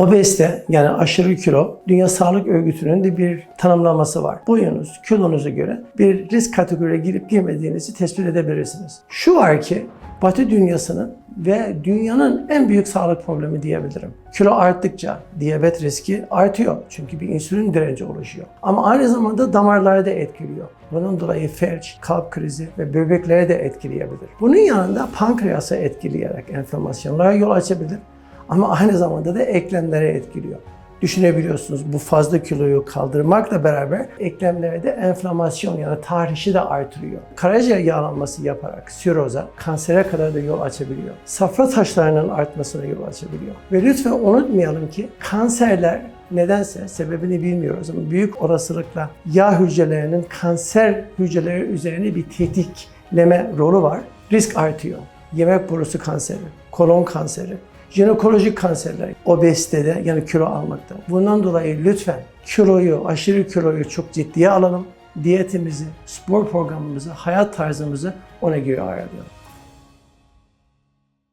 Obezite yani aşırı kilo Dünya Sağlık Örgütü'nün de bir tanımlaması var. Boyunuz, kilonuza göre bir risk kategoriye girip girmediğinizi tespit edebilirsiniz. Şu var ki Batı dünyasının ve dünyanın en büyük sağlık problemi diyebilirim. Kilo arttıkça diyabet riski artıyor. Çünkü bir insülin direnci oluşuyor. Ama aynı zamanda damarları da etkiliyor. Bunun dolayı felç, kalp krizi ve böbreklere de etkileyebilir. Bunun yanında pankreası etkileyerek enflamasyonlara yol açabilir. Ama aynı zamanda da eklemlere etkiliyor. Düşünebiliyorsunuz bu fazla kiloyu kaldırmakla beraber eklemlere de enflamasyon yani tahrişi de artırıyor. Karaciğer yağlanması yaparak siroza, kansere kadar da yol açabiliyor. Safra taşlarının artmasına yol açabiliyor. Ve lütfen unutmayalım ki kanserler nedense sebebini bilmiyoruz ama büyük olasılıkla yağ hücrelerinin kanser hücreleri üzerine bir tetikleme rolü var. Risk artıyor. Yemek borusu kanseri, kolon kanseri, jinekolojik kanserler, obezitede yani kilo almakta. Bundan dolayı lütfen kiloyu, aşırı kiloyu çok ciddiye alalım. Diyetimizi, spor programımızı, hayat tarzımızı ona göre ayarlayalım.